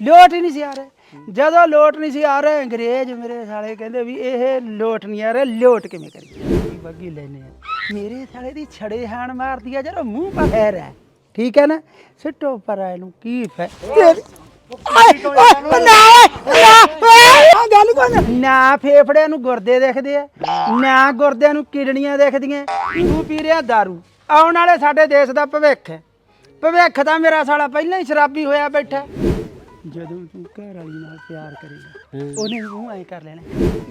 ਲੋਟ ਹੀ ਨਹੀਂ ਸੀ ਆ ਰਹੇ। ਜਦੋਂ ਲੋਟ ਨਹੀਂ ਸੀ ਆ ਰਹੇ, ਅੰਗਰੇਜ਼ ਮੇਰੇ ਸਾਲੇ ਕਹਿੰਦੇ ਵੀ ਇਹ ਲੋਟ ਨਹੀਂ ਆ ਰਿਹਾ, ਲੋਟ ਕਿਵੇਂ ਕਰੀਏ? ਬੱਗੀ ਲੈਨੇ ਆ। ਮੇਰੇ ਸਾਲੇ ਦੀ ਛੜੇ ਹਾਣ ਮਾਰਦੀ ਆ, ਜਦੋਂ ਮੂੰਹ ਪਾ ਫੈਰ ਹੈ ਠੀਕ ਹੈ ਨਾ? ਸਿੱਟੋ ਪਰ ਇਹਨੂੰ, ਕੀ ਫੈ ਨਾ ਫੇਫੜਿਆਂ ਨੂੰ ਗੁਰਦੇ ਦੇਖਦੇ ਆ, ਨਾ ਗੁਰਦਿਆਂ ਨੂੰ ਕਿਡਨੀਆਂ ਦੇਖਦੀਆਂ, ਤੂੰ ਪੀ ਰਿਹਾ दारू ਆਉਣ ਵਾਲੇ ਸਾਡੇ ਦੇਸ਼ ਦਾ ਭਵਿੱਖ ਹੈ। ਭਵਿੱਖ ਤਾਂ ਮੇਰਾ ਸਾਲਾ ਪਹਿਲਾਂ ਹੀ ਸ਼ਰਾਬੀ ਹੋਇਆ ਬੈਠਾ। ਜਦੋਂ ਤੂੰ ਘਰ ਵਾਲੀ ਨਾਲ ਪਿਆਰ ਕਰੇਗਾ ਉਹਨੇ ਮੂੰਹ ਐ ਕਰ ਲੈਣਾ।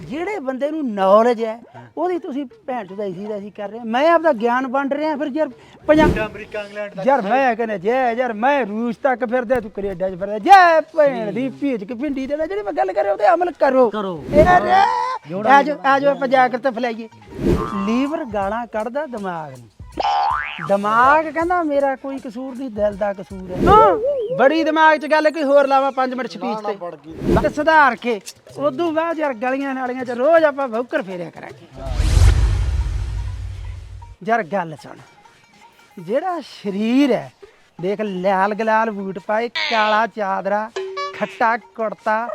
ਜਿਹੜੇ ਬੰਦੇ ਨੂੰ ਨੌਲੇਜ ਹੈ ਉਹਦੀ ਤੁਸੀਂ ਭੈਣ ਚੋਦਾ ਇਸੀ ਦਾ ਅਸੀਂ ਕਰ ਰਹੇ। ਮੈਂ ਆਪਦਾ ਗਿਆਨ ਵੰਡ ਰਿਹਾ ਫਿਰ ਯਾਰ ਪੰਜਾਬ ਅਮਰੀਕਾ ਇੰਗਲੈਂਡ ਯਾਰ ਮੈਂ ਕਹਿੰਦਾ ਜੈ ਯਾਰ ਮੈਂ ਰੂਸ ਤੱਕ ਫਿਰਦਾ ਤੂੰ ਕੈਨੇਡਾ 'ਚ ਫਿਰਦਾ। ਜੈ ਭੈਣ ਦੀ ਭੀਜ ਕੇ ਪਿੰਡੀ ਦੇ ਨਾਲ ਜਿਹੜੀ ਮੈਂ ਗੱਲ ਕਰੇ ਉਹਤੇ ਅਮਲ ਕਰੋ। ਕਰੋ। ਯਾਰ ਆਜੋ ਆਜੋ ਆਪਾਂ ਜਾ ਕੇ ਤੇ ਫਲਾਈਏ। ਲੀਵਰ ਗਾਲਾਂ ਕੱਢਦਾ ਦਿਮਾਗ ਨੂੰ। ਦਿਮਾਗ ਕਹਿੰਦਾ ਮੇਰਾ ਕੋਈ ਕਸੂਰ ਨਹੀਂ ਦਿਲ ਦਾ ਕਸੂਰ ਹੈ। ਹਾਂ। ਬੜੀ ਦਿਮਾਗ 'ਚ ਗੱਲ ਕੋਈ ਹੋਰ ਲਾਵਾ 5 ਮਿੰਟ ਸਪੀਚ ਤੇ। ਤੇ ਸੁਧਾਰ ਕੇ ਉਦੋਂ ਬਾਅਦ ਯਾਰ ਗਲੀਆਂ ਨਾਲੀਆਂ 'ਚ ਰੋਜ਼ ਆਪਾਂ ਭੌਕਰ ਫੇਰਿਆ ਕਰਾਂਗੇ। ਯਾਰ ਗੱਲ ਸੁਣ ਜਿਹੜਾ ਸਰੀਰ ਹੈ ਦੇਖ ਲਾਲ ਗਲਾਲ ਬੂਟ ਪਾਏ ਕਾਲਾ ਚਾਦਰਾ ਖੱਟਾ ਕੁੜਤਾ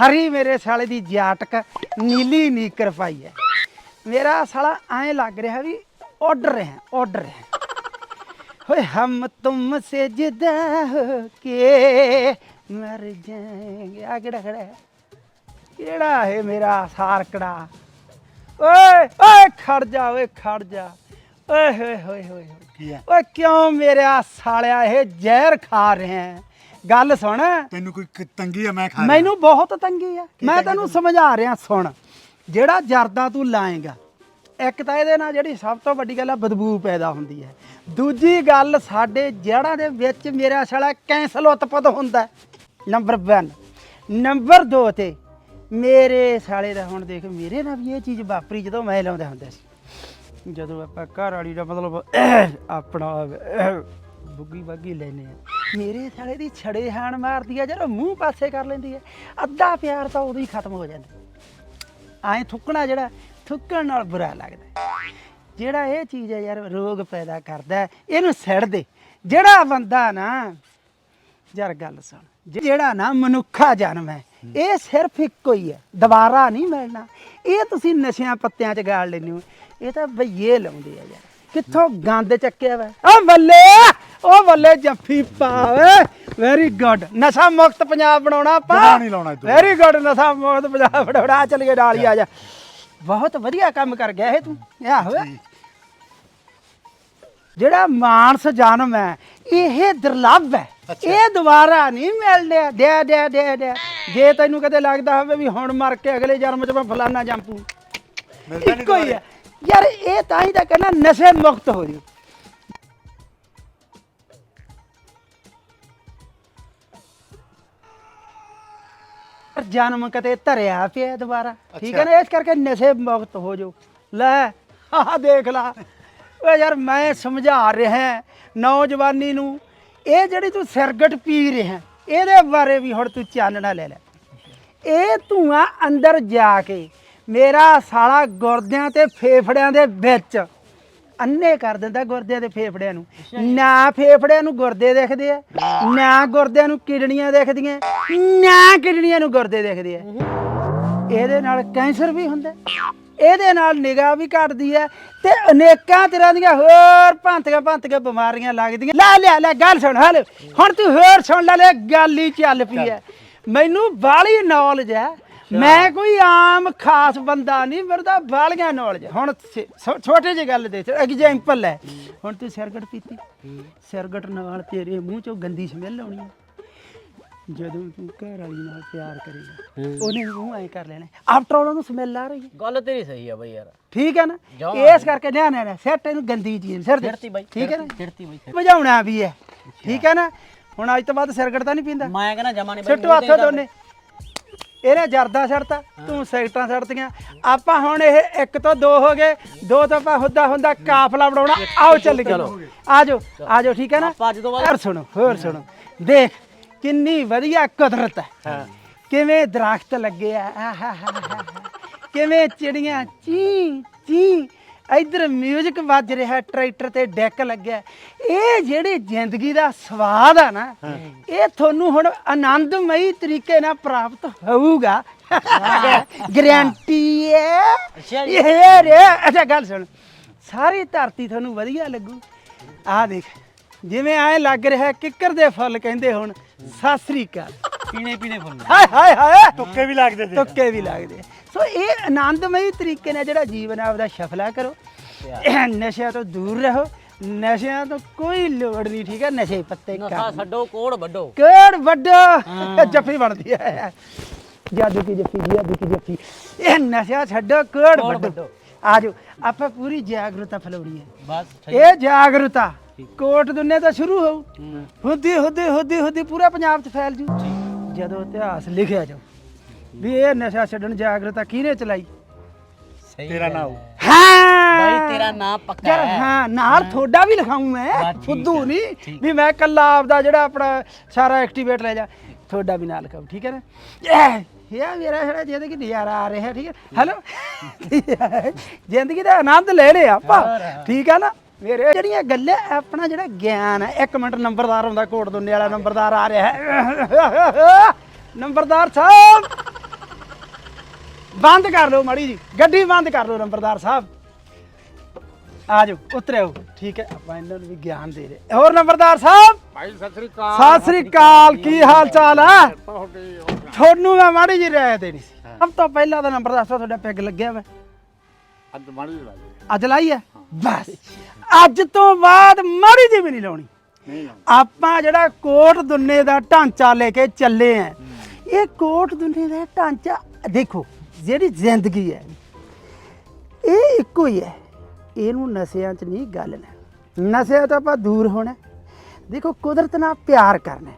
ਹਰੀ ਮੇਰੇ ਸਾਲੇ ਦੀ ਜਾਟਕ ਨੀਲੀ ਨੀਕਰ ਪਾਈ ਹੈ। ਮੇਰਾ ਸਾਲਾ ਐਂ ਲੱਗ ਰਿਹਾ ਵੀ ਆਰਡਰ ਹੈ ਆਰਡਰ ਹੈ ਹੋਏ ਹਮ ਤੁਮ ਸੇ ਜੁਦਾ ਹੋ ਕੇ ਮਰ ਜਾਏਂਗੇ ਆ ਕਿਹੜਾ ਖੜਾ ਹੈ ਕਿਹੜਾ ਹੈ ਮੇਰਾ ਸਾਰਕੜਾ ਓਏ ਓਏ ਖੜ ਜਾ ਓਏ ਖੜ ਜਾ ਓਏ ਹੋਏ ਹੋਏ ਹੋਏ। ਕੀ ਓਏ ਕਿਉਂ ਮੇਰਾ ਸਾਲਿਆ ਇਹ ਜ਼ਹਿਰ ਖਾ ਰਿਹਾ ਹੈ? ਗੱਲ ਸੁਣ ਤੈਨੂੰ ਕੋਈ ਕ- ਤੰਗੀ ਆ ਮੈਂ ਖਾ ਰਿਹਾ। ਮੈਨੂੰ ਬਹੁਤ ਤੰਗੀ ਆ ਮੈਂ ਤੈਨੂੰ ਸਮਝਾ ਰਿਹਾ ਸੁਣ ਜਿਹੜਾ ਜਰਦਾ ਤੂੰ ਲਾਏਗਾ ਇੱਕ ਤਾਂ ਇਹਦੇ ਨਾਲ ਜਿਹੜੀ ਸਭ ਤੋਂ ਵੱਡੀ ਗੱਲ ਆ, ਬਦਬੂ ਪੈਦਾ ਹੁੰਦੀ ਹੈ। ਦੂਜੀ ਗੱਲ, ਸਾਡੇ ਜੜ੍ਹਾਂ ਦੇ ਵਿੱਚ ਮੇਰਾ ਸਾਲਾ ਕੈਂਸਲ ਉਤਪਤ ਹੁੰਦਾ ਨੰਬਰ 1 ਨੰਬਰ 2 ਤੇ ਮੇਰੇ ਸਾਲੇ ਦਾ ਹੁਣ ਦੇਖ, ਮੇਰੇ ਨਾਲ ਵੀ ਇਹ ਚੀਜ਼ ਵਾਪਰੀ ਜਦੋਂ ਮੈਂ ਲਾਉਂਦਾ ਹੁੰਦਾ ਸੀ। ਜਦੋਂ ਆਪਾਂ ਘਰ ਵਾਲੀ ਦਾ ਮਤਲਬ ਆਪਣਾ ਬੁੱਗੀ ਬਾਗੀ ਲੈਨੇ ਆ। ਮੇਰੇ ਸਾਲੇ ਦੀ ਛੜੇ ਹਾਣ ਮਾਰਦੀ ਆ, ਜਦੋਂ ਮੂੰਹ ਪਾਸੇ ਕਰ ਲੈਂਦੀ ਹੈ ਅੱਧਾ ਪਿਆਰ ਤਾਂ ਉਦੋਂ ਹੀ ਖਤਮ ਹੋ ਜਾਂਦਾ। ਐਂ ਥੁੱਕਣਾ ਜਿਹੜਾ ਥੁੱਕਣ ਨਾਲ ਬੁਰਾ ਲੱਗਦਾ ਹੈ। ਜਿਹੜਾ ਇਹ ਚੀਜ਼ ਹੈ ਯਾਰ ਰੋਗ ਪੈਦਾ ਕਰਦਾ ਹੈ, ਇਹਨੂੰ ਛੱਡ ਦੇ। ਜਿਹੜਾ ਬੰਦਾ ਨਾ ਯਾਰ ਗੱਲ ਸੁਣ ਜਿਹੜਾ ਨਾ ਮਨੁੱਖਾ ਜਨਮ ਹੈ ਇਹ ਸਿਰਫ ਇੱਕੋ ਹੀ ਹੈ ਦੁਬਾਰਾ ਨਹੀਂ ਮਿਲਣਾ। ਇਹ ਤੁਸੀਂ ਨਸ਼ਿਆਂ ਪੱਤਿਆਂ 'ਚ ਗਾਲ ਲੈਂਦੇ ਹੋ। ਇਹ ਤਾਂ ਬਈਏ ਲਾਉਂਦੇ ਆ ਯਾਰ। ਕਿੱਥੋਂ ਗੰਦ ਚੱਕਿਆ ਵਾ? ਓ ਬੱਲੇ! ਓ ਬੱਲੇ ਜੱਫੀ ਪਾਵੇ। ਵੈਰੀ ਗੁੱਡ ਨਸ਼ਾ ਮੁਕਤ ਪੰਜਾਬ ਬਣਾਉਣਾ ਆਪਾਂ। ਨਹੀਂ ਲਾਉਣਾ ਇੱਧਰ। ਵੈਰੀ ਗੁੱਡ ਨਸ਼ਾ ਮੁਕਤ ਪੰਜਾਬ ਬਣਾਉਣਾ। ਚੱਲ ਨਾਲ ਹੀ ਆ ਜਾ। ਬਹੁਤ ਵਧੀਆ ਕੰਮ ਕਰ ਗਿਆ ਇਹ ਤੂੰ। ਆਹੋ ਜਿਹੜਾ ਮਾਨਸ ਜਨਮ ਹੈ ਇਹ ਦੁਰਲੱਭ ਹੈ। ਇਹ ਦੁਬਾਰਾ ਨਹੀਂ ਮਿਲਦਾ। ਦੇ ਦੇ ਦੇ ਦੇ। ਜੇ ਤੈਨੂੰ ਕਦੇ ਲੱਗਦਾ ਹੋਵੇ ਵੀ ਹੁਣ ਮਰ ਕੇ ਅਗਲੇ ਜਨਮ ਚ ਮੈਂ ਫਲਾਨਾ ਜੰਪੂ ਮਿਲਦਾ ਨਹੀਂ ਇੱਕੋ ਹੀ ਹੈ। ਯਾਰ ਇਹ ਤਾਂ ਹੀ ਤਾਂ ਕਹਿੰਦਾ ਨਸ਼ੇ ਮੁਕਤ ਹੋ ਜੀ ਜਨਮ ਕਤੇ ਧਰਿਆ ਪਿਆ ਦੁਬਾਰਾ। ਠੀਕ ਹੈ ਨਾ? ਇਸ ਕਰਕੇ ਨਸ਼ੇ ਮੁਕਤ ਹੋ ਜਾਓ। ਲੈ ਆਹ ਦੇਖ ਲਾ। ਓਏ ਯਾਰ ਮੈਂ ਸਮਝਾ ਰਿਹਾ ਨੌਜਵਾਨੀ ਨੂੰ। ਇਹ ਜਿਹੜੀ ਤੂੰ ਸਿਰਗਟ ਪੀ ਰਿਹਾ ਇਹਦੇ ਬਾਰੇ ਵੀ ਹੁਣ ਤੂੰ ਚਾਨਣਾ ਲੈ ਲੈ। ਇਹ ਧੂਆਂ ਅੰਦਰ ਜਾ ਕੇ ਮੇਰਾ ਸਾਲਾ ਗੁਰਦਿਆਂ ਤੇ ਫੇਫੜਿਆਂ ਦੇ ਵਿੱਚ ਅੰਨੇ ਕਰ ਦਿੰਦਾ ਗੁਰਦਿਆਂ ਦੇ ਫੇਫੜਿਆਂ ਨੂੰ। ਨਾ ਫੇਫੜਿਆਂ ਨੂੰ ਗੁਰਦੇ ਦਿਖਦੇ ਆ ਨਾ ਗੁਰਦਿਆਂ ਨੂੰ ਕਿਡਨੀਆਂ ਦਿਖਦੀਆਂ ਨਾ ਕਿਡਨੀਆਂ ਨੂੰ ਗੁਰਦੇ ਦਿਖਦੇ ਆ। ਇਹਦੇ ਨਾਲ ਕੈਂਸਰ ਵੀ ਹੁੰਦਾ ਇਹਦੇ ਨਾਲ ਨਿਗਾਹ ਵੀ ਘਟਦੀ ਹੈ ਤੇ ਅਨੇਕਾਂ ਤਰ੍ਹਾਂ ਦੀਆਂ ਹੋਰ ਭਾਂਤੀਆਂ ਭਾਂਤੀਆਂ ਬਿਮਾਰੀਆਂ ਲੱਗਦੀਆਂ। ਲੈ ਲੈ ਲੈ ਗੱਲ ਸੁਣ ਹਲ। ਹੁਣ ਤੂੰ ਹੋਰ ਸੁਣ ਲੈ ਲੈ ਗੱਲ ਹੀ ਚੱਲ ਪਈ ਹੈ ਮੈਨੂੰ ਬਾਹਲੀ ਨੌਲੇਜ ਹੈ ਮੈਂ ਕੋਈ ਆਮ ਖਾਸ ਬੰਦਾ ਨਹੀਂ ਮਰਦਾ ਬਾਲੀਆਂ ਨੌਲੇਜ ਹੁਣ ਛੋਟੀ ਜਿਹੀ ਗੱਲ ਦੇ ਐਗਜ਼ਾਮਪਲ ਹੈ। ਹੁਣ ਤੂੰ ਸਿਰਗਟ ਪੀਤੀ। ਸਿਰਗਟ ਨਾਲ ਤੇਰੇ ਮੂੰਹ ਚੋਂ ਗੰਦੀ ਸਮੈਲ ਆਉਣੀ ਹੈ ਜਦੋਂ ਤੂੰ ਘਰ ਵਾਲੀ ਨਾਲ ਪਿਆਰ ਕਰੇਗਾ ਉਹਨੇ ਮੂੰਹ ਐ ਕਰ ਲੈਣਾ। ਆਫਟਰ ਆਲ ਉਹਨੂੰ ਸਮੈਲ ਆ ਰਹੀ ਹੈ ਗੱਲ ਤੇਰੀ ਸਹੀ ਆ ਬਈ ਯਾਰ। ਠੀਕ ਹੈ ਨਾ? ਇਸ ਕਰਕੇ ਨਾ ਨਾ ਨਾ ਸੈੱਟ ਇਹਨੂੰ ਗੰਦੀ ਚੀਜ਼ ਸਿਰ ਦੇ ਚਿੜਤੀ ਬਾਈ ਠੀਕ ਹੈ ਨਾ? ਚਿੜਤੀ ਬਾਈ ਵਜਾਉਣਾ ਵੀ ਹੈ। ਠੀਕ ਹੈ ਨਾ? ਹੁਣ ਅੱਜ ਤੋਂ ਬਾਅਦ ਸਿਰਗਟ ਤਾਂ ਨਹੀਂ ਪੀਂਦਾ। ਮੈਂ ਕਹਿੰਦਾ ਜਮਾ ਨਹੀਂ ਬਾਈ ਸਿੱਟੂ ਹੱਥੋਂ ਦੋਨੇ। ਇਹਨੇ ਜਰਦਾ ਛੱਡਤਾ ਤੂੰ ਸੈਕਟਰਾਂ ਛੱਡਤੀਆਂ ਆਪਾਂ ਹੁਣ ਇਹ ਇੱਕ ਤੋਂ ਦੋ ਹੋ ਗਏ ਦੋ ਤੋਂ ਆਪਾਂ ਹੁੱਦਾ ਹੁੰਦਾ ਕਾਫਲਾ ਬਣਾਉਣਾ। ਆਓ ਚੱਲ। ਗਏ ਆਜੋ ਆਜੋ ਠੀਕ ਹੈ ਨਾ? ਹੋਰ ਸੁਣੋ ਹੋਰ ਸੁਣੋ। ਦੇਖ ਕਿੰਨੀ ਵਧੀਆ ਕੁਦਰਤ ਹੈ। ਕਿਵੇਂ ਦਰਖਤ ਲੱਗੇ ਆ। ਆਹਾਹਾਹਾ। ਕਿਵੇਂ ਚਿੜੀਆਂ ਚੀ ਚੀ। ਇਧਰ 뮤직 ਵੱਜ ਰਿਹਾ ਟਰੈਕਟਰ ਤੇ ਡੈਕ ਲੱਗਿਆ। ਇਹ ਜਿਹੜੀ ਜ਼ਿੰਦਗੀ ਦਾ ਸਵਾਦ ਆ ਨਾ ਇਹ ਤੁਹਾਨੂੰ ਹੁਣ ਆਨੰਦਮਈ ਤਰੀਕੇ ਨਾਲ ਪ੍ਰਾਪਤ ਹੋਊਗਾ। ਗਾਰੰਟੀ ਹੈ। ਇਹ ਰੇ ਅੱਛਾ ਗੱਲ ਸੁਣ। ਸਾਰੀ ਧਰਤੀ ਤੁਹਾਨੂੰ ਵਧੀਆ ਲੱਗੂ। ਆਹ ਦੇਖ ਜਿਵੇਂ ਐ ਲੱਗ ਰਿਹਾ ਕਿੱਕਰ ਦੇ ਫੁੱਲ ਕਹਿੰਦੇ ਹੁਣ ਸਤਿ ਸ੍ਰੀ ਅਕਾਲ। ਪੀਣੇ ਪੀਣੇ ਫੁੱਲ ਹਾਏ ਹਾਏ ਹਾਏ ਤੁੱਕੇ ਵੀ ਲੱਗਦੇ ਸੀ। ਤੁੱਕੇ ਵੀ ਲੱਗਦੇ। ਸੋ ਇਹ ਆਨੰਦਮਈ ਤਰੀਕੇ ਨਾਲ ਜਿਹੜਾ ਜੀਵਨ ਆ ਉਹਦਾ ਸਫਲਾ ਕਰੋ। ਨਸ਼ਿਆਂ ਤੋਂ ਦੂਰ ਰਹੋ। ਨਸ਼ਿਆਂ ਤੋਂ ਕੋਈ ਲੋੜ ਨਹੀਂ ਠੀਕ ਹੈ ਨਸ਼ੇ ਪੱਤੇ ਨਸ਼ਾ ਕਰ ਛੱਡੋ ਕੋੜ ਵੱਡੋ ਕਿਹੜ ਵੱਡਾ ਜੱਫੀ ਬਣਦੀ ਹੈ। ਜਾਦੂ ਕੀ ਜੱਫੀ ਜਾਦੂ ਕੀ ਜੱਫੀ। ਇਹ ਨਸ਼ਾ ਛੱਡੋ ਕੋਹੜ ਵੱਡੋ। ਆਜੋ ਆਪਾਂ ਪੂਰੀ ਜਾਗਰੂਕਤਾ ਫੈਲਾਉਣੀ ਹੈ। ਬਸ ਇਹ ਜਾਗਰੂਕਤਾ। ਕੋਟ ਦੁਨੀਆ ਤੋਂ ਸ਼ੁਰੂ ਹੋਊ। ਹੁੱਦੀ ਹੁੱਦੀ ਹੁੱਦੀ ਹੁੱਦੀ ਪੂਰਾ ਪੰਜਾਬ 'ਚ ਫੈਲ ਜੂ। ਜਦੋਂ ਇਤਿਹਾਸ ਲਿਖਿਆ ਜਾਊ ਵੀ ਇਹ ਨਸ਼ਾ ਛੱਡਣ ਜਾਗਰੂਕਤਾ ਕਿਹਨੇ ਚਲਾਈ? ਸਹੀ ਤੇਰਾ ਗੱਲ ਨਾਮ ਹੈ। ਬਾਈ ਤੇਰਾ ਨਾਂ ਪੱਕਾ ਯਾਰ ਹੈ। ਹਾਂ ਨਾਲ ਤੁਹਾਡਾ ਵੀ ਲਿਖਾਉਂ ਮੈਂ ਠੀਕ ਫੁੱਦੂ ਹੈ, ਨਹੀਂ ਠੀਕ। ਵੀ ਮੈਂ ਕੱਲਾ ਆਪਦਾ ਜਿਹੜਾ ਆਪਣਾ ਸਾਰਾ ਐਕਟੀਵੇਟ ਲੈ ਜਾ ਤੁਹਾਡਾ ਵੀ ਨਾਲ ਲਿਖਾਉ ਠੀਕ ਹੈ ਨਾ? ਇਹ ਇਹ ਮੇਰਾ ਜਿਹੜਾ ਜ਼ਿੰਦਗੀ ਨਜ਼ਾਰਾ ਆ ਰਿਹਾ ਠੀਕ ਹੈ ਹੈਲੋ? ਜ਼ਿੰਦਗੀ ਦਾ ਆਨੰਦ ਲੈ ਲਿਆ ਆਪਾਂ ਠੀਕ ਹੈ ਨਾ? ਮੇਰੇ ਜਿਹੜੀਆਂ ਗੱਲਾਂ ਆਪਣਾ ਜਿਹੜਾ ਗਿਆਨ ਹੈ ਇੱਕ ਮਿੰਟ ਨੰਬਰਦਾਰ ਹੁੰਦਾ ਕੋਟ ਦੁੰਨੇ ਵਾਲਾ ਨੰਬਰਦਾਰ ਆ ਰਿਹਾ ਹੈ। ਨੰਬਰਦਾਰ ਸਾਹਿਬ ਬੰਦ ਕਰ ਲਓ ਮਾੜੀ ਜੀ ਗੱਡੀ ਬੰਦ ਕਰ ਲਓ ਨੰਬਰਦਾਰ ਸਾਹਿਬ। ਆ ਜਾਓ ਉਤਰਿਓ ਠੀਕ ਹੈ ਆਪਾਂ ਇਹਨਾਂ ਨੂੰ ਵੀ ਗਿਆਨ ਦੇ ਰਹੇ। ਹੋਰ ਨੰਬਰਦਾਰ ਸਾਹਿਬ? ਭਾਈ ਸਤਿ ਸ੍ਰੀ ਅਕਾਲ। ਸਤਿ ਸ੍ਰੀ ਅਕਾਲ ਕੀ ਹਾਲ ਚਾਲ ਹੈ? ਤੁਹਾਨੂੰ ਮੈਂ ਮਾੜੀ ਜੀ ਰਾਇ ਦੇਣੀ ਸੀ। ਸਭ ਤੋਂ ਪਹਿਲਾਂ ਤਾਂ ਨੰਬਰਦਾਰ ਸਾਹਿਬ ਤੁਹਾਡਾ ਪੈਗ ਲੱਗਿਆ ਵਾ। ਅੱਜ ਮਾੜੀ ਲਾਈ ਅੱਜ ਲਾਈ ਹੈ। ਬਸ। ਅੱਜ ਤੋਂ ਬਾਅਦ ਮਾੜੀ ਜੀ ਵੀ ਨਹੀਂ ਲਾਉਣੀ। ਨਹੀਂ ਆਪਾਂ ਜਿਹੜਾ ਕੋਟ ਦੁੰਨੇ ਦਾ ਢਾਂਚਾ ਲੈ ਕੇ ਚੱਲੇ ਆਂ ਇਹ ਕੋਟ ਦੁੰਨੇ ਦਾ ਢਾਂਚਾ ਦੇਖੋ ਜਿਹੜੀ ਜ਼ਿੰਦਗੀ ਹੈ ਇਹ ਇੱਕੋ ਹੀ ਹੈ। ਇਹਨੂੰ ਨਸ਼ਿਆਂ 'ਚ ਨਹੀਂ ਗੱਲ ਨਾ ਨਸ਼ਿਆਂ ਤੋਂ ਆਪਾਂ ਦੂਰ ਹੋਣਾ। ਦੇਖੋ ਕੁਦਰਤ ਨਾਲ ਪਿਆਰ ਕਰਨਾ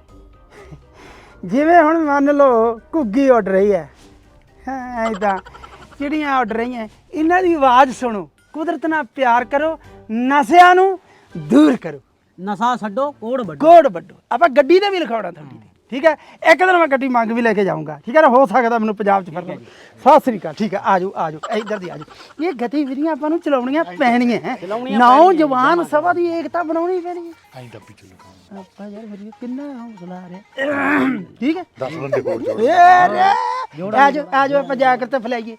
ਜਿਵੇਂ ਹੁਣ ਮੰਨ ਲਓ ਘੁੱਗੀ ਉੱਡ ਰਹੀ ਹੈ। ਹਾਂ ਐਦਾਂ ਚਿੜੀਆਂ ਉੱਡ ਰਹੀਆਂ। ਇਹਨਾਂ ਦੀ ਆਵਾਜ਼ ਸੁਣੋ। ਕੁਦਰਤ ਨਾਲ ਪਿਆਰ ਕਰੋ। ਨਸ਼ਿਆਂ ਨੂੰ ਦੂਰ ਕਰੋ। ਨਸ਼ਾ ਛੱਡੋ ਕੋੜ ਵੱਡੋ ਕੋਡ ਵੱਡੋ ਆਪਾਂ ਗੱਡੀ ਤੇ ਵੀ ਲਿਖਾਉਣਾ ਤੁਹਾਡੀ ਤੇ। ਠੀਕ ਹੈ? ਇੱਕ ਦਿਨ ਮੈਂ ਗੱਡੀ ਮੰਗ ਵੀ ਲੈ ਕੇ ਜਾਊਂਗਾ। ਠੀਕ ਹੈ ਨਾ? ਹੋ ਸਕਦਾ ਮੈਨੂੰ ਪੰਜਾਬ 'ਚ ਫਿਰਨਾ ਸਤਿ ਸ੍ਰੀ ਅਕਾਲ। ਠੀਕ ਹੈ ਆਜੋ ਆਜੋ ਇੱਧਰ ਦੀ ਆਜੋ ਇਹ ਗਤੀਵਿਧੀਆਂ ਆਪਾਂ ਨੂੰ ਚਲਾਉਣੀਆਂ ਪੈਣੀਆਂ। ਚਲਾਉਣੀਆਂ ਨੌਜਵਾਨ ਸਭਾ ਦੀ ਏਕਤਾ ਬਣਾਉਣੀ ਪੈਣੀ ਹੈ। ਐਂ ਚ ਲਗਾਉਂ ਆਪਾਂ ਯਾਰ ਫਿਰ ਕਿੰਨਾ ਹੌਸਲਾ ਆ ਰਿਹਾ। ਠੀਕ ਹੈ? 10 ਬੰਦੇ ਕੋਲ ਯਾਰ ਆਜੋ ਆਜੋ ਆਪਾਂ ਜਾ ਕੇ ਤੇ ਫਲਾਈਏ।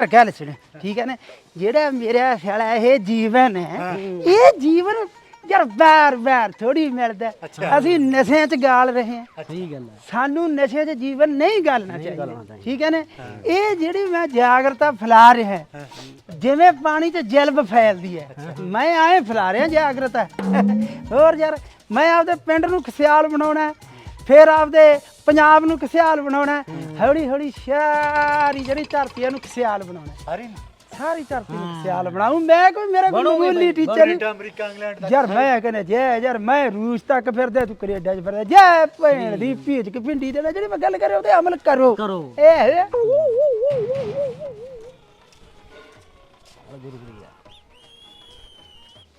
ਪਰ ਗੱਲ ਸੁਣ ਠੀਕ ਹੈ ਨਾ? ਜਿਹੜਾ ਮੇਰਾ ਸਾਲਾ ਇਹ ਜੀਵਨ ਹੈ ਇਹ ਜੀਵਨ ਯਾਰ ਬਾਰ ਬਾਰ ਥੋੜੀ ਮਿਲਦਾ ਅਸੀਂ ਨਸ਼ਿਆਂ 'ਚ ਗਾਲ ਰਹੇ ਹਾਂ। ਸਹੀ ਗੱਲ ਹੈ। ਸਾਨੂੰ ਨਸ਼ੇ 'ਚ ਜੀਵਨ ਨਹੀਂ ਗਾਲਣਾ ਚਾਹੀਦਾ। ਠੀਕ ਹੈ ਨਾ? ਇਹ ਜਿਹੜੀ ਮੈਂ ਜਾਗਰਤਾ ਫੈਲਾ ਰਿਹਾ ਜਿਵੇਂ ਪਾਣੀ 'ਚ ਜਲਬ ਫੈਲਦੀ ਹੈ ਮੈਂ ਆਏ ਫੈਲਾ ਰਿਹਾ ਜਾਗਰਤਾ। ਹੋਰ ਯਾਰ ਮੈਂ ਆਪਦੇ ਪਿੰਡ ਨੂੰ ਖੁਸ਼ਹਾਲ ਬਣਾਉਣਾ ਫਿਰ ਆਪਦੇ ਪੰਜਾਬ ਨੂੰ ਖੁਸ਼ਹਾਲ ਬਣਾਉਣਾ ਹੌਲੀ ਹੌਲੀ ਸਾਰੀ ਜਿਹੜੀ ਧਰਤੀ ਨੂੰ ਖੁਸ਼ਹਾਲ ਬਣਾਉਣਾ। ਸਾਰੀ ਸਾਰੀ ਧਰਤੀ ਨੂੰ ਖੁਸ਼ਹਾਲ ਬਣਾਉਂ। ਮੈਂ ਕੋਈ ਮੇਰਾ ਕੋਈ ਮਾਮੂਲੀ ਟੀਚਰ ਨਹੀਂ ਅਮਰੀਕਾ ਇੰਗਲੈਂਡ ਦਾ ਯਾਰ ਮੈਂ ਕਹਿੰਦਾ ਜੈ ਯਾਰ ਮੈਂ ਰੂਸ ਤੱਕ ਫਿਰਦਾ ਤੂੰ ਕੈਨੇਡਾ 'ਚ ਫਿਰਦਾ। ਜੈ ਭੈਣ ਦੀ ਭੀਜ ਕੇ ਪਿੰਡੀ ਦੇ ਨਾਲ ਜਿਹੜੀ ਮੈਂ ਗੱਲ ਕਰੇ ਉਹਦੇ ਅਮਲ ਕਰੋ। ਕਰੋ। ਇਹ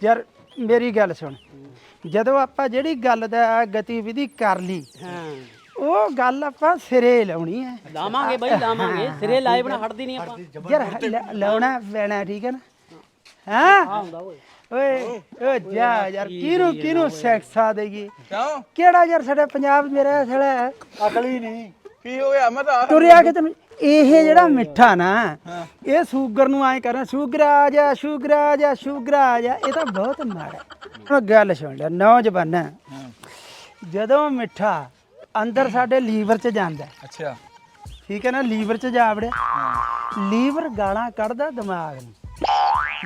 ਯਾਰ ਮੇਰੀ ਗੱਲ ਸੁਣ। ਜਦੋਂ ਆਪਾਂ ਜਿਹੜੀ ਗੱਲ ਦਾ ਗਤੀਵਿਧੀ ਕਰ ਲਈ ਹਾਂ। ਉਹ ਗੱਲ ਆਪਾਂ ਸਿਰੇ ਲਾਉਣੀ ਹੈ। ਲਾਵਾਂਗੇ ਬਾਈ ਲਾਵਾਂਗੇ। ਸਿਰੇ ਲਾਏ ਬਣਾ ਹਟਦੀ ਨਹੀਂ ਆਪਾਂ। ਯਾਰ ਲ- ਲਾਉਣਾ ਪੈਣਾ ਠੀਕ ਹੈ ਨਾ? ਹਾਂ। ਹੁੰਦਾ ਓਏ। ਓਏ ਓ ਜਾ ਯਾਰ ਕਿਹਨੂੰ ਕਿਹਨੂੰ ਸੈਕਸਾ ਦੇਗੀ ਕਿਹੜਾ ਯਾਰ ਸਾਡੇ ਪੰਜਾਬ ਮੇਰਾ ਸਾਲਾ ਅਕਲੀ ਨਹੀਂ। ਕੀ ਹੋ ਗਿਆ? ਮੈਂ ਤਾਂ ਤੁਰਿਆ ਕਿ ਤੈਨੂੰ ਇਹ ਜਿਹੜਾ ਮਿੱਠਾ ਨਾ ਇਹ ਸ਼ੂਗਰ ਨੂੰ ਐ ਕਰਨਾ ਸ਼ੂਗਰ ਆ ਜਾ ਸ਼ੂਗਰ ਆ ਜਾ ਸ਼ੂਗਰ ਆ ਜਾ ਇਹ ਤਾਂ ਬਹੁਤ ਮਾੜਾ ਹੁਣ ਗੱਲ ਸੁਣ ਲੈ ਨੌਜਵਾਨਾਂ ਜਦੋਂ ਮਿੱਠਾ ਅੰਦਰ ਸਾਡੇ ਲੀਵਰ 'ਚ ਜਾਂਦਾ। ਅੱਛਾ। ਠੀਕ ਹੈ ਨਾ ਲੀਵਰ 'ਚ ਜਾ ਵੜਿਆ ਲੀਵਰ ਗਾਲਾਂ ਕੱਢਦਾ ਦਿਮਾਗ ਨੂੰ।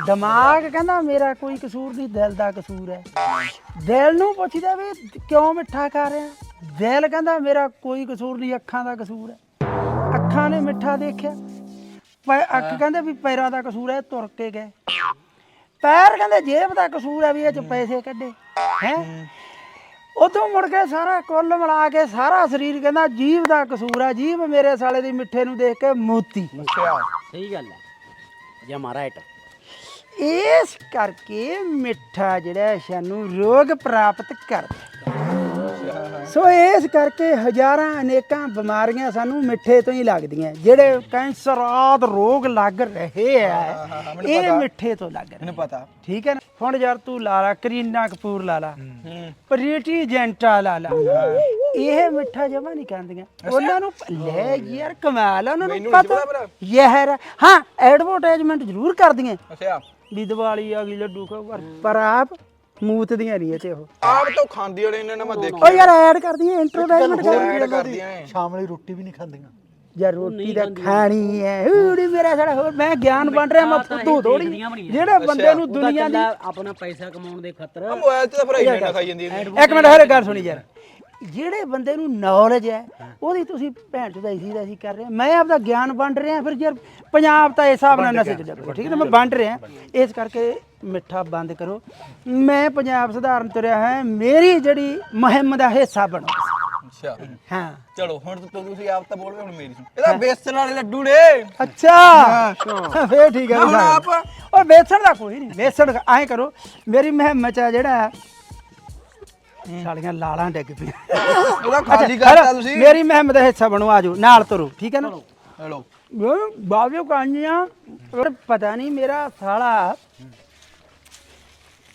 ਦਿਮਾਗ ਕਹਿੰਦਾ ਮੇਰਾ ਕੋਈ ਕਸੂਰ ਨਹੀਂ ਦਿਲ ਦਾ ਕਸੂਰ ਹੈ। ਦਿਲ ਨੂੰ ਪੁੱਛਦਾ ਵੀ ਕਿਉਂ ਮਿੱਠਾ ਖਾ ਰਿਹਾ? ਦਿਲ ਕਹਿੰਦਾ ਮੇਰਾ ਕੋਈ ਕਸੂਰ ਨਹੀਂ ਅੱਖਾਂ ਦਾ ਕਸੂਰ ਹੈ। ਅੱਖਾਂ ਨੇ ਮਿੱਠਾ ਦੇਖਿਆ। ਪੈ ਅੱਖ ਕਹਿੰਦੇ ਵੀ ਪੈਰਾਂ ਦਾ ਕਸੂਰ ਹੈ ਤੁਰ ਕੇ ਗਏ। ਪੈਰ ਕਹਿੰਦੇ ਜੇਬ ਦਾ ਕਸੂਰ ਹੈ ਵੀ ਇਹ ਚ ਪੈਸੇ ਕੱਢੇ। ਹੈ। ਉਦੋਂ ਮੁੜ ਕੇ ਸਾਰਾ ਕੁੱਲ ਮਿਲਾ ਕੇ ਸਾਰਾ ਸਰੀਰ ਕਹਿੰਦਾ ਜੀਭ ਦਾ ਕਸੂਰ ਹੈ ਜੀਭ ਮੇਰੇ ਸਾਲੇ ਦੀ ਮਿੱਠੇ ਨੂੰ ਦੇਖ ਕੇ ਮੋਤੀ। ਸਹੀ ਗੱਲ ਹੈ। ਜਮਾ ਰਾਈਟ ਇਸ ਕਰਕੇ ਮਿੱਠਾ ਜਿਹੜਾ ਸਾਨੂੰ ਰੋਗ ਪ੍ਰਾਪਤ ਕਰਦਾ। ਸੋ ਇਸ ਕਰਕੇ ਹਜ਼ਾਰਾਂ ਅਨੇਕਾਂ ਬਿਮਾਰੀਆਂ ਸਾਨੂੰ ਮਿੱਠੇ ਤੋਂ ਹੀ ਲੱਗਦੀਆਂ। ਜਿਹੜੇ ਕੈਂਸਰ ਆਦ ਰੋਗ ਲੱਗ ਰਹੇ ਆ ਇਹ ਮਿੱਠੇ ਤੋਂ ਲੱਗ ਰਹੇ। ਮੈਨੂੰ ਪਤਾ। ਠੀਕ ਹੈ ਨਾ? ਹੁਣ ਯਾਰ ਤੂੰ ਲਾ ਲਾ ਕਰੀਨਾ ਕਪੂਰ ਲਾ ਲਾ ਪ੍ਰੀਟੀ ਜੈਂਟਾ ਲਾ ਲਾ। ਇਹ ਮਿੱਠਾ ਜਮਾ ਨਹੀਂ ਖਾਂਦੀਆਂ ਉਹਨਾਂ ਨੂੰ ਲੈ ਯਾਰ ਕਮਾਲ ਆ ਉਹਨਾਂ ਨੂੰ ਪਤਾ। ਯਾਰ ਹਾਂ ਐਡਵਰਟਾਈਜ਼ਮੈਂਟ ਜ਼ਰੂਰ ਕਰਦੀਆਂ। ਅੱਛਾ। ਵੀ ਦੀਵਾਲੀ ਆ ਗਈ ਲੱਡੂ ਖਾਓ ਪਰ- ਪਰ ਆਪ ਮੂਤ ਦੀਆਂ ਨਹੀਂ ਇਹ ਤੇ ਉਹ। ਆਪ ਤਾਂ ਖਾਂਦੀ ਵਾਲੇ ਇਹਨਾਂ ਨੇ ਮੈਂ ਦੇਖਿਆ। ਉਹ ਯਾਰ ਐਡ ਕਰਦੀਆਂ ਇੰਟਰੋਡਾਈਜ਼ਮੈਂਟ ਐਡ ਕਰਦੀਆਂ ਨੇ ਸ਼ਾਮ ਵਾਲੀ ਰੋਟੀ ਵੀ ਨਹੀਂ ਖਾਂਦੀਆਂ। ਯਾਰ ਰੋਟੀ ਤਾਂ ਖਾਣੀ ਹੈ ਹੂੜੀ ਮੇਰਾ ਸਾਡਾ ਹੋਰ ਮੈਂ ਗਿਆਨ ਬਣ ਰਿਹਾ ਮੈਂ ਫੁੱਦੂ ਥੋੜੀ ਜਿਹੜੇ ਬੰਦੇ ਨੂੰ ਦੁਨੀਆ ਦੀ ਆਪਣਾ ਪੈਸਾ ਕਮਾਉਣ ਦੇ ਖਾਤਰ। ਮੋਬਾਈਲ ਤੇ ਤਾਂ ਫਰਾਈ ਨਾ ਖਾਈ ਜਾਂਦੀ ਇੱਕ ਮਿੰਟ ਹਰੇ ਗੱਲ ਸੁਣੀ ਯਾਰ। ਜਿਹੜੇ ਬੰਦੇ ਨੂੰ ਨੌਲੇਜ ਹੈ ਉਹਦੀ ਤੁਸੀਂ ਭੈਣ ਚੋਦ ਐਸੀ ਦਾ ਐਸੀ ਕਰ ਰਹੇ ਹੋ। ਮੈਂ ਆਪਦਾ ਗਿਆਨ ਵੰਡ ਰਿਹਾ ਫਿਰ ਯਾਰ ਪੰਜਾਬ ਤਾਂ ਇਸ ਹਿਸਾਬ ਨਾਲ ਨਸ਼ੇ ਚ ਲੱਗਦਾ ਠੀਕ ਹੈ ਨਾ ਮੈਂ ਵੰਡ ਰਿਹਾ। ਇਸ ਕਰਕੇ ਮਿੱਠਾ ਬੰਦ ਕਰੋ। ਮੈਂ ਪੰਜਾਬ ਸੁਧਾਰਨ ਤੁਰਿਆ ਹੈ ਮੇਰੀ ਜਿਹੜੀ ਮੁਹਿੰਮ ਦਾ ਹਿੱਸਾ ਬਣੋ ਅੱਛਾ। ਹਾਂ। ਚਲੋ ਹੁਣ ਤਾਂ ਤੁਸੀਂ ਆਪ ਤਾਂ ਬੋਲ ਹੁਣ ਮੇਰੀ ਸੁਣ। ਇਹਦਾ ਬੇਸਣ ਵਾਲੇ ਲੱਡੂ ਨੇ। ਅੱਛਾ। ਫੇਰ ਠੀਕ ਹੈ ਹੁਣ ਆਪ। ਉਹ ਵੇਚਣ ਦਾ ਕੋਈ ਨਹੀਂ ਵੇਚਣ ਦਾ ਐਂ ਕਰੋ। ਮੇਰੀ ਮੁਹਿੰਮ ਚ ਆ ਜਿਹੜਾ ਸਾਲੀਆਂ ਲਾਲਾਂ ਡਿੱਗ ਪਈ ਉਹਦਾ ਖਾਲੀ ਕਰਤਾ ਤੁਸੀਂ। ਮੇਰੀ ਮੁਹਿੰਮ ਦਾ ਹਿੱਸਾ ਬਣੋ ਆਜੋ ਨਾਲ ਤੁਰੋ ਠੀਕ ਹੈ ਨਾ? ਹੈਲੋ ਬਾਬਿਓ ਕਾਂਜੀਆਂ ਪਰ ਪਤਾ ਨਹੀਂ ਮੇਰਾ ਸਾਲਾ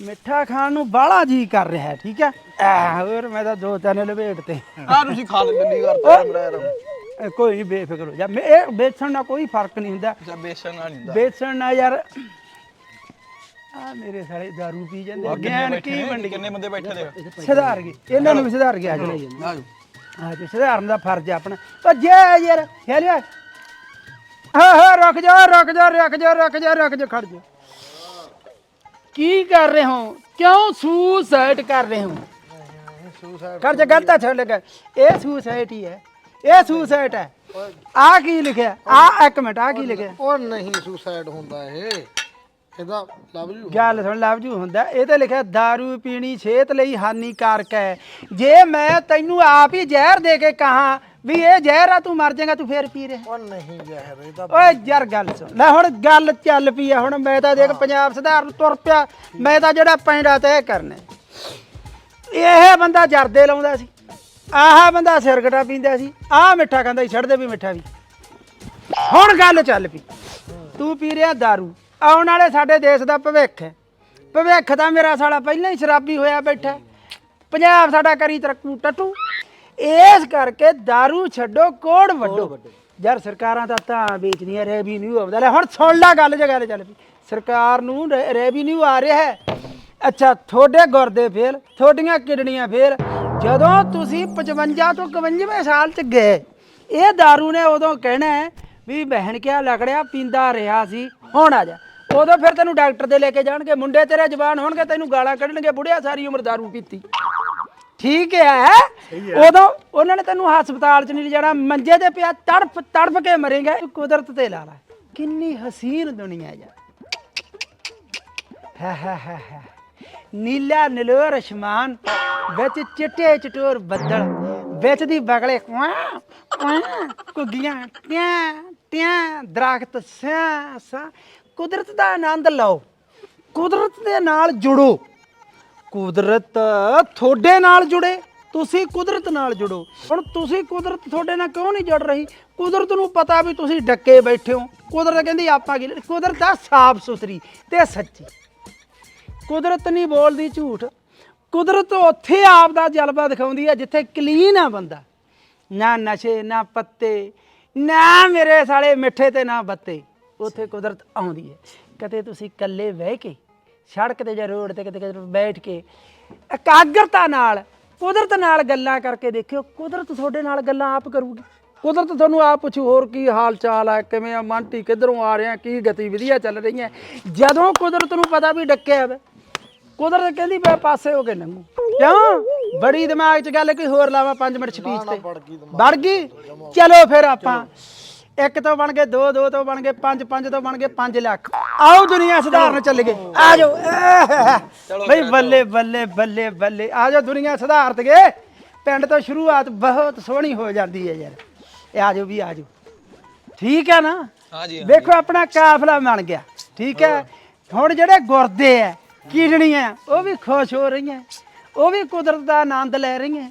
ਮਿੱਠਾ ਖਾਣ ਨੂੰ ਬਾਹਲਾ ਜੀ ਕਰ ਰਿਹਾ ਹੈ ਠੀਕ ਹੈ? ਆ ਹੋਰ ਮੈਂ ਤਾਂ ਦੋ ਤਿੰਨ ਲਪੇਟ ਤੇ। ਆ ਤੁਸੀਂ ਖਾ ਲੈ ਗੱਡੀ ਕਰਤਾ ਮੇਰਾ ਯਾਰ ਇਹ ਕੋਈ ਨਹੀਂ ਬੇਫਿਕਰ ਹੋ ਜਾ। ਮੈਂ- ਇਹ ਵੇਚਣ ਨਾਲ ਕੋਈ ਫ਼ਰਕ ਨਹੀਂ ਹੁੰਦਾ। ਅੱਛਾ ਬੇਸਣ ਨਾਲ ਨਹੀਂ ਹੁੰਦਾ। ਵੇਚਣ ਨਾਲ ਯਾਰ ਆ ਮੇਰੇ ਸਾਲੇ दारू ਪੀ ਜਾਂਦੇ ਕਿੰਨੇ ਗਿਆਨ ਕੀ? ਵੰਡੀ ਕਿੰਨੇ ਬੰਦੇ ਬੈਠੇ ਨੇ? ਸੁਧਾਰ ਗਏ। ਇਹਨਾਂ ਨੂੰ ਵੀ ਸੁਧਾਰ ਗਿਆ ਜੀ ਆਜੋ ਆ ਜੀ ਸੁਧਾਰਨ ਦਾ ਫਰਜ਼ ਆ ਆਪਣਾ। ਉਹ ਜੇ ਯਾਰ ਹੈਲਿਆ ਹਾਂ ਹਾਂ ਰੁਕ ਜਾ ਰੁਕ ਜਾ ਰੁਕ ਜਾ ਰੁਕ ਜਾ ਰੁਕ ਜਾ ਖੜ ਜਾ। ਕੀ ਕਰ ਰਹੇ ਹੋ? ਕਿਉਂ ਸੁਸਾਈਡ ਕਰ ਰਹੇ ਹੋ? ਕਰ ਜਾ ਗਲਤ ਛੱਡ ਲਗਾ ਇਹ ਸੁਸਾਈਡ ਹੀ ਹੈ। ਇਹ ਸੁਸਾਈਡ ਹੈ। ਆ ਕੀ ਲਿਖਿਆ? ਆ ਇੱਕ ਮਿੰਟ ਆ ਕੀ ਲਿਖਿਆ? ਉਹ ਨਹੀਂ ਸੁਸਾਈਡ ਹੁੰਦਾ ਇਹ। ਇਹਦਾ ਲਵ ਯੂ ਗੱਲ ਸੁਣ ਲਵਜੂ ਹੁੰਦਾ ਇਹ ਤੇ ਲਿਖਿਆ दारू ਪੀਣੀ ਸਿਹਤ ਲਈ ਹਾਨੀਕਾਰਕ ਹੈ ਜੇ ਮੈਂ ਤੈਨੂੰ ਆਪ ਹੀ ਜ਼ਹਿਰ ਦੇ ਕੇ ਕਹਾ ਵੀ ਇਹ ਜ਼ਹਿਰ ਆ ਤੂੰ ਮਰ ਜਾਏਗਾ ਤੂੰ ਫੇਰ ਪੀ ਰਿਹਾ ਉਹ ਨਹੀਂ ਜ਼ਹਿਰ ਇਹਦਾ ਓਏ ਯਾਰ ਗੱਲ ਸੁਣ ਲੈ ਹੁਣ ਗੱਲ ਚੱਲ ਪਈ ਆ ਹੁਣ ਮੈਂ ਤਾਂ ਦੇਖ ਪੰਜਾਬ ਸੁਧਾਰ ਨੂੰ ਤੁਰ ਪਿਆ ਮੈਂ ਤਾਂ ਜਿਹੜਾ ਪੈਂਡਾ ਤੈਅ ਕਰਨਾ ਇਹ ਬੰਦਾ ਜਰਦੇ ਲਾਉਂਦਾ ਸੀ ਆਹ ਬੰਦਾ ਸਿਰਗਟਾ ਪੀਂਦਾ ਸੀ ਆਹ ਮਿੱਠਾ ਖਾਂਦਾ ਸੀ ਛੱਡਦੇ ਵੀ ਮਿੱਠਾ ਵੀ ਹੁਣ ਗੱਲ ਚੱਲ ਪਈ ਤੂੰ ਪੀ ਰਿਹਾ दारू ਆਉਣ ਵਾਲੇ ਸਾਡੇ ਦੇਸ਼ ਦਾ ਭਵਿੱਖ ਹੈ ਭਵਿੱਖ ਦਾ ਮੇਰਾ ਸਾਲਾ ਪਹਿਲਾਂ ਹੀ ਸ਼ਰਾਬੀ ਹੋਇਆ ਬੈਠਾ ਹੈ। ਪੰਜਾਬ ਸਾਡਾ ਕਰੀ ਤਰਕੂ ਟਟੂ ਇਸ ਕਰਕੇ दारू ਛੱਡੋ ਕੋੜ ਵੱਡੋ ਯਾਰ ਸਰਕਾਰਾਂ ਤਾਂ ਤਾਂ ਵੇਚਦੀਆਂ ਰੈਵਨਿਊ ਆਉਂਦਾ ਲੈ ਹੁਣ ਸੁਣ ਲੈ ਗੱਲ ਜੇ ਗੱਲ ਚੱਲ ਪਈ ਸਰਕਾਰ ਨੂੰ ਰੈਵਨਿਊ ਆ ਰਿਹਾ ਹੈ ਅੱਛਾ ਤੁਹਾਡੇ ਗੁਰਦੇ ਫੇਲ ਤੁਹਾਡੀਆਂ ਕਿਡਨੀਆਂ ਫੇਲ ਜਦੋਂ ਤੁਸੀਂ 55 ਤੋਂ 51ਵੇਂ ਸਾਲ ਚ ਗਏ ਇਹ दारू ਨੇ ਉਦੋਂ ਕਹਿਣਾ ਹੈ ਵੀ ਬਹਿਣ ਕਿਆ ਲਕੜਿਆ ਪੀਂਦਾ ਰਿਹਾ ਸੀ ਹੁਣ ਆ ਜਾ। ਉਦੋਂ ਫਿਰ ਤੈਨੂੰ ਡਾਕਟਰ ਦੇ ਲੈ ਕੇ ਜਾਣਗੇ ਮੁੰਡੇ ਤੇਰੇ ਜਵਾਨ ਹੋਣਗੇ ਤੈਨੂੰ ਗਾਲਾਂ ਕੱਢਣਗੇ ਬੁੜਿਆ ਸਾਰੀ ਉਮਰ दारू ਪੀਤੀ। ਠੀਕ ਹੈ ਉਦੋਂ ਉਹਨਾਂ ਨੇ ਤੈਨੂੰ ਹਸਪਤਾਲ 'ਚ ਨਹੀਂ ਲਿਜਾਣਾ ਮੰਜੇ ਤੇ ਪਿਆ ਤੜਫ ਤੜਫ ਕੇ ਮਰੇਗਾ ਕੁਦਰਤ ਤੇ ਲਾ ਲਾ। ਕਿੰਨੀ ਹਸੀਨ ਦੁਨੀਆ ਯਾਰ। ਹਾ ਹਾ ਹਾ ਹਾ। ਨੀਲਾ ਨਲੋਰ ਅਸਮਾਨ ਵਿੱਚ ਚਿੱਟੇ ਚਟੋਰ ਬੱਦਲ ਵਿੱਚ ਦੀ ਬਗਲੇ ਕੁਆਂ ਕੁਆਂ ਕੁੱਗੀਆਂ ਟਿਆਂ ਟਿਆਂ ਦਰਖਤ ਸਿਆ, ਸਾ। ਕੁਦਰਤ ਦਾ ਆਨੰਦ ਲਓ। ਕੁਦਰਤ ਦੇ ਨਾਲ ਜੁੜੋ। ਕੁਦਰਤ ਤੁਹਾਡੇ ਨਾਲ ਜੁੜੇ। ਤੁਸੀਂ ਕੁਦਰਤ ਨਾਲ ਜੁੜੋ। ਹੁਣ ਤੁਸੀਂ ਕੁਦਰਤ ਤੁਹਾਡੇ ਨਾਲ ਕਿਉਂ ਨਹੀਂ ਜੁੜ ਰਹੀ? ਕੁਦਰਤ ਨੂੰ ਪਤਾ ਵੀ ਤੁਸੀਂ ਡੱਕੇ ਬੈਠੇ ਹੋ। ਕੁਦਰਤ ਕਹਿੰਦੀ, ਆਪਾਂ ਕੀ ਕੁਦਰਤ ਆ ਸਾਫ਼ ਸੁਥਰੀ ਤੇ ਸੱਚੀ। ਕੁਦਰਤ ਨਹੀਂ ਬੋਲਦੀ ਝੂਠ। ਕੁਦਰਤ ਉੱਥੇ ਆਪ ਦਾ ਜਲਵਾ ਦਿਖਾਉਂਦੀ ਹੈ ਜਿੱਥੇ ਕਲੀਨ ਆ ਬੰਦਾ। ਨਾ ਨਸ਼ੇ, ਨਾ ਪੱਤੇ ਨਾ ਮੇਰੇ ਸਾਲੇ ਮਿੱਠੇ ਤੇ ਨਾ ਬੱਤੇ। ਉੱਥੇ ਕੁਦਰਤ ਆਉਂਦੀ ਹੈ। ਕਦੇ ਤੁਸੀਂ ਇਕੱਲੇ ਬਹਿ ਕੇ, ਸੜਕ ਤੇ ਜਾਂ ਰੋਡ ਤੇ ਕਿਤੇ ਕਿਤੇ ਬੈਠ ਕੇ, ਇਕਾਗਰਤਾ ਨਾਲ, ਕੁਦਰਤ ਨਾਲ ਗੱਲਾਂ ਕਰਕੇ ਦੇਖਿਓ, ਕੁਦਰਤ ਤੁਹਾਡੇ ਨਾਲ ਗੱਲਾਂ ਆਪ ਕਰੂਗੀ। ਕੁਦਰਤ ਤੁਹਾਨੂੰ ਆਪ ਪੁੱਛੂ, ਹੋਰ ਕੀ ਹਾਲ ਚਾਲ ਹੈ, ਕਿਵੇਂ ਆ ਮੰਟੀ ਕਿੱਧਰੋਂ ਆ ਰਿਹਾ ਕੀ ਗਤੀਵਿਧੀਆਂ ਚੱਲ ਰਹੀਆਂ ਜਦੋਂ ਕੁਦਰਤ ਨੂੰ ਪਤਾ ਵੀ ਡੱਕਿਆ ਵਾ, ਕੁਦਰਤ ਕਹਿੰਦੀ, ਮੈਂ ਪਾਸੇ ਹੋ ਕੇ ਲੰਘੂ। ਕਿਉਂ? ਬੜੀ ਦਿਮਾਗ 'ਚ ਗੱਲ ਕੋਈ ਹੋਰ ਲਾਵਾਂ 5 ਮਿੰਟ ਸਪੀਚ ਤੇ। ਵੜ ਗਈ ਚਲੋ ਫਿਰ ਆਪਾਂ। ਇੱਕ ਤੋਂ ਬਣ ਗਏ ਦੋ ਦੋ ਤੋਂ ਬਣ ਗਏ ਪੰਜ ਪੰਜ ਤੋਂ ਬਣ ਗਏ 5 ਲੱਖ। ਆਓ ਦੁਨੀਆ ਸੁਧਾਰਨ ਚੱਲ ਗਏ। ਆ ਜਾਓ। ਬਈ ਬੱਲੇ ਬੱਲੇ ਬੱਲੇ ਬੱਲੇ। ਆ ਜਾਓ ਦੁਨੀਆ ਸੁਧਾਰਤ ਗਏ। ਪਿੰਡ ਤੋਂ ਸ਼ੁਰੂਆਤ ਬਹੁਤ ਸੋਹਣੀ ਹੋ ਜਾਂਦੀ ਹੈ ਯਾਰ। ਇਹ ਆ ਜਾਓ ਵੀ ਆ ਜਾਓ। ਠੀਕ ਹੈ ਨਾ? ਹਾਂਜੀ ਵੇਖੋ ਆਪਣਾ ਕਾਫਲਾ ਬਣ ਗਿਆ। ਠੀਕ ਹੈ? ਹੁਣ ਜਿਹੜੇ ਗੁਰਦੇ ਆ ਕੀੜਣੀਆਂ ਉਹ ਵੀ ਖੁਸ਼ ਹੋ ਰਹੀਆਂ। ਉਹ ਵੀ ਕੁਦਰਤ ਦਾ ਆਨੰਦ ਲੈ ਰਹੀਆਂ।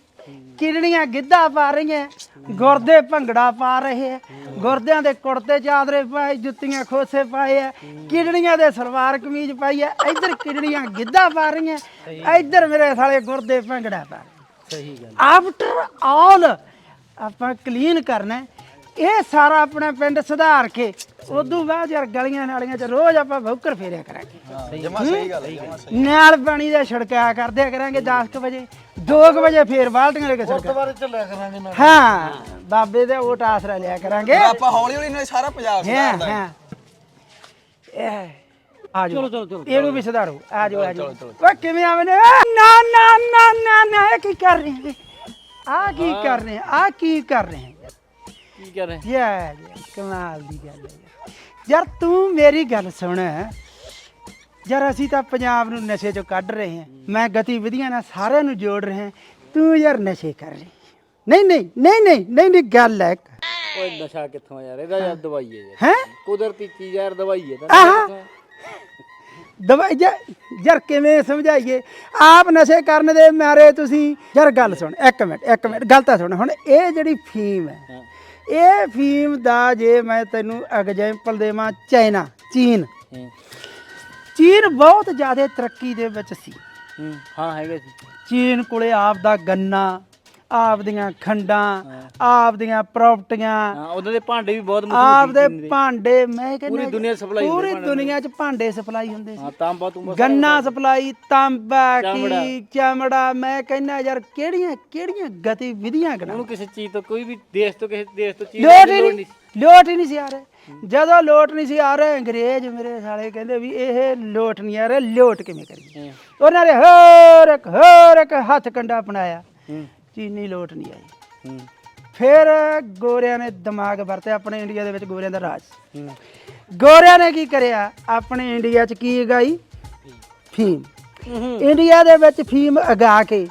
ਕਿਡਨੀਆਂ ਗਿੱਧਾ ਪਾ ਰਹੀਆਂ। ਗੁਰਦੇ ਭੰਗੜਾ ਪਾ ਰਹੇ। ਹੈ ਗੁਰਦਿਆਂ ਦੇ ਕੁੜਤੇ ਚਾਦਰੇ ਪਾਏ ਜੁੱਤੀਆਂ ਖੋਸੇ ਪਾਏ ਆ। ਕਿਡਨੀਆਂ ਦੇ ਸਲਵਾਰ ਕਮੀਜ਼ ਪਾਈ ਹੈ ਇੱਧਰ ਕਿਡਨੀਆਂ ਗਿੱਧਾ ਪਾ ਰਹੀਆਂ। ਇੱਧਰ ਮੇਰੇ ਸਾਲੇ ਗੁਰਦੇ ਭੰਗੜਾ ਪਾ ਰਹੇ। ਸਹੀ ਗੱਲ। ਆਫਟਰ ਆਲ ਆਪਾਂ ਕਲੀਨ ਕਰਨਾ ਹੈ। ਇਹ ਸਾਰਾ ਆਪਣਾ ਪਿੰਡ ਸੁਧਾਰ ਕੇ ਉਦੋਂ ਬਾਅਦ ਯਾਰ ਗਲੀਆਂ ਨਾਲੀਆਂ 'ਚ ਰੋਜ਼ ਆਪਾਂ ਭੌਕਰ ਫੇਰਿਆ ਕਰਾਂਗੇ। ਜਮਾ ਸਹੀ ਗੱਲ ਹੈ ਜਮਾ ਸਹੀ ਨਾਲ ਪਾਣੀ ਦਾ ਛਿੜਕਾਅ ਕਰਦੇ ਕਰਾਂਗੇ 10 ਵਜੇ 2 ਵਜੇ ਫੇਰ ਬਾਲਟੀਆਂ ਲੈ ਕੇ ਛਿੜਕਾ। ਗੁਰਦੁਆਰੇ ਚੱਲਿਆ ਕਰਾਂਗੇ ਨਾਲ। ਹਾਂ ਬਾਬੇ ਦੇ ਓਟ ਆਸਰਾ ਲਿਆ ਕਰਾਂਗੇ। ਆਪਾਂ ਹੌਲੀ ਹੌਲੀ ਨਾਲ ਸਾਰਾ ਪੰਜਾਬ ਹਾਂ ਸੁਧਾਰਦਾ ਹੈ। ਹਾਂ। ਇਹ ਆ ਜਾਓ। ਚਲੋ ਚਲੋ ਚਲੋ ਇਹਨੂੰ ਵੀ ਸੁਧਾਰੋ। ਆ ਜਾਓ ਆ ਜਾਓ। ਓਏ ਕਿਵੇਂ ਆਵੇਂ ਨੇ? ਏ, ਨਾ ਨਾ ਨਾ ਨਾ ਨਾ ਇਹ ਕੀ ਕਰ ਰਹੇ ਆ ਕੀ ਕਰ ਰਹੇ ਆ ਕੀ ਕਰ ਰਹੇ ਹੈ ਕੀ ਕਰ? ਰਹੇ ਯਾਰ ਯਾਰ, ਕਮਾਲ ਦੀ ਗੱਲ ਹੈ ਯਾਰ। ਯਾਰ ਤੂੰ ਮੇਰੀ ਗੱਲ ਸੁਣ। ਯਾਰ ਅਸੀਂ ਤਾਂ ਪੰਜਾਬ ਨੂੰ ਨਸ਼ੇ ਚੋਂ ਕੱਢ ਰਹੇ ਹਾਂ। ਮੈਂ ਗਤੀਵਿਧੀਆਂ ਨਾਲ ਸਾਰਿਆਂ ਨੂੰ ਜੋੜ ਰਿਹਾ ਤੂੰ ਯਾਰ ਨਸ਼ੇ ਕਰ ਰਹੀ ਨਹੀਂ ਨਹੀਂ ਨਹੀਂ ਨਹੀਂ ਨਹੀਂ ਨਹੀਂ ਗੱਲ ਹੈ ਓਏ ਨਸ਼ਾ ਕਿੱਥੋਂ ਆ ਯਾਰ? ਇਹਦਾ ਯਾਰ ਦਵਾਈ ਹੈ ਯਾਰ। ਹੈ? ਕੁਦਰਤੀ ਚੀਜ਼ ਯਾਰ ਦਵਾਈ ਹੈ ਤਾਂ ਆਹਾ। ਦਵਾਈ ਯਾ- ਯਾਰ ਕਿਵੇਂ ਸਮਝਾਈਏ? ਆਪ ਨਸ਼ੇ ਕਰਨ ਦੇ ਮਾਰੇ ਤੁਸੀਂ। ਯਾਰ ਗੱਲ ਸੁਣ ਇੱਕ ਮਿੰਟ ਇੱਕ ਮਿੰਟ। ਗੱਲ ਤਾਂ ਸੁਣ ਹੁਣ ਇਹ ਜਿਹੜੀ ਫੀਮ ਹੈ। ਇਹ ਫੀਮ ਦਾ ਜੇ ਮੈਂ ਤੈਨੂੰ ਐਗਜ਼ਾਮਪਲ ਦੇਵਾਂ ਚਾਈਨਾ ਚੀਨ। ਹੂੰ। ਚੀਨ ਬਹੁਤ ਜ਼ਿਆਦਾ ਤਰੱਕੀ ਦੇ ਵਿੱਚ ਸੀ। ਹੂੰ ਹਾਂ ਹੈਗਾ ਸੀ। ਚੀਨ ਕੋਲੇ ਆਪ ਦਾ ਗੰਨਾ ਆਪ ਦੀਆਂ ਖੰਡਾਂ ਆਪ ਦੀਆਂ ਪ੍ਰਾਪਰਟੀਆਂ। ਹਾਂ ਉਹਨਾਂ ਦੇ ਭਾਂਡੇ ਵੀ ਬਹੁਤ ਮਸ਼ਹੂਰ ਆਪ ਸੀ ਦੇ ਚੀਨ ਦੇ। ਭਾਂਡੇ ਮੈਂ ਕਹਿੰਦਾ ਪੂਰੀ ਦੁਨੀਆ ਹੁੰਦੇ ਪੂਰੀ ਦੁਨੀਆ 'ਚ ਭਾਂਡੇ ਸਪਲਾਈ ਹੁੰਦੇ ਸੀ। ਹਾਂ ਤਾਂਬਾ ਤੁੰਬਾ ਗੰਨਾ ਸਪਲਾਈ ਤਾਂਬਾ। ਕੀ ਚਮੜਾ। ਮੈਂ ਕਹਿੰਦਾ ਯਾਰ ਕਿਹੜੀਆਂ ਕਿਹੜੀਆਂ ਗਤੀਵਿਧੀਆਂ ਕਰਾਂ ਉਹਨੂੰ ਕਿਸੇ ਚੀਜ਼ ਤੋਂ ਕੋਈ ਵੀ ਦੇਸ਼ ਤੋਂ ਕਿਸੇ ਦੇਸ਼ ਤੋਂ ਚੀਜ਼ ਲੋਟ ਹੀ ਨਹੀਂ ਲੋਟ ਹੀ ਨਹੀਂ ਸੀ ਆ ਰਹੇ। ਜਦੋਂ ਲੋਟ ਨਹੀਂ ਸੀ ਆ ਰਹੇ ਅੰਗਰੇਜ਼ ਮੇਰੇ ਸਾਲੇ ਕਹਿੰਦੇ ਵੀ ਇਹ ਲੋਟ ਨਹੀਂ ਆ ਰਿਹਾ ਲੋਟ ਕਿਵੇਂ ਕਰੀਏ। ਉਹਨਾਂ ਨੇ ਹੋਰ ਇੱਕ ਹੋਰ ਇੱਕ ਹੱਥ ਕੰਡਾ ਅਪਣਾਇਆ। ਹੂੰ। ਚੀਨੀ ਲੋਟ ਨਹੀਂ ਆਈ। ਹੂੰ। ਫਿਰ ਗੋਰਿਆਂ ਨੇ ਦਿਮਾਗ ਵਰਤਿਆ ਆਪਣੇ ਇੰਡੀਆ ਦੇ ਵਿੱਚ ਗੋਰਿਆਂ ਦਾ ਰਾਜ। ਗੋਰਿਆਂ ਨੇ ਕੀ ਕਰਿਆ? ਆਪਣੇ ਇੰਡੀਆ 'ਚ ਕੀ ਉਗਾਈ? ਫੀਮ। ਇੰਡੀਆ ਦੇ ਵਿੱਚ ਫੀਮ ਉਗਾ ਕੇ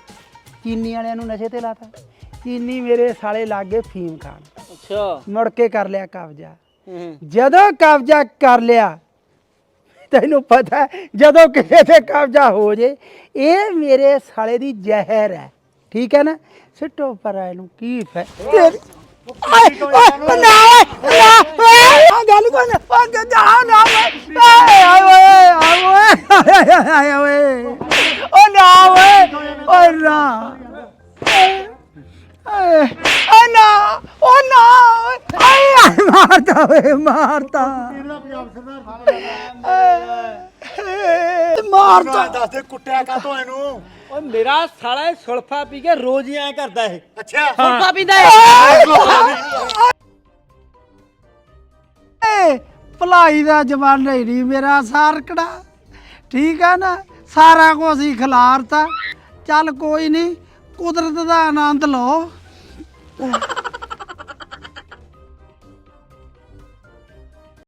ਚੀਨੀ ਵਾਲਿਆਂ ਨੂੰ ਨਸ਼ੇ ਤੇ ਲਾਤਾ। ਚੀਨੀ ਮੇਰੇ ਸਾਲੇ ਲਾਗੇ ਫੀਮ ਖਾਣ। ਅੱਛਾ। ਮੁੜ ਕੇ ਕਰ ਲਿਆ ਕਬਜ਼ਾ। ਹੂੰ। ਜਦੋਂ ਕਬਜ਼ਾ ਕਰ ਲਿਆ ਤੈਨੂੰ ਪਤਾ ਹੈ, ਜਦੋਂ ਕਿਸੇ ਤੇ ਕਬਜ਼ਾ ਹੋ ਜੇ ਇਹ ਮੇਰੇ ਸਾਲੇ ਦੀ ਜ਼ਹਿਰ ਹੈ। ਠੀਕ ਹੈ ਨਾ ਸਿੱਟੋ ਪਰ ਇਹਨੂੰ ਕੀ ਫੈ ਤੇਰੀ- ਆਏ, ਓਏ, ਨਾ ਓਏ, ਨਾ ਓਏ, ਆ ਗੱਲ ਕੋ ਨਾ ਆ ਜਾ ਨਾ ਓਏ ਆਏ ਆਏ ਓਏ ਆਏ ਓਏ ਆਏ, ਆਏ ਓਏ ਓ ਨਾ ਓਏ ਓਏ ਨਾ ਓਏ ਓਏ ਓ ਨਾ ਓ ਨਾ ਓਏ, ਆਏ ਆਏ, ਮਾਰਤਾ ਓਏ ਮਾਰਤਾ ਏ, ਮਾਰਤਾ ਦੱਸ ਦੇ ਕੁੱਟਿਆ ਕਾ ਤੋਂ ਇਹਨੂੰ ਓਏ ਮੇਰਾ ਸਾਲਾ ਇਹ ਸੁਲਫਾ ਪੀ ਕੇ ਰੋਜ਼ ਹੀ ਐ ਕਰਦਾ ਇਹ। ਅੱਛਾ। ਸੁਲਫਾ ਪੀਂਦਾ ਏ ਭਲਾਈ ਦਾ ਜਮਾਨਾ ਹੀ ਨਹੀਂ ਮੇਰਾ ਸਾਰਕੜਾ। ਠੀਕ ਆ ਨਾ ਸਾਰਾ ਕੁਝ ਹੀ ਖਿਲਾਰਤਾ। ਚੱਲ ਕੋਈ ਨਹੀਂ ਕੁਦਰਤ ਦਾ ਆਨੰਦ ਲਓ।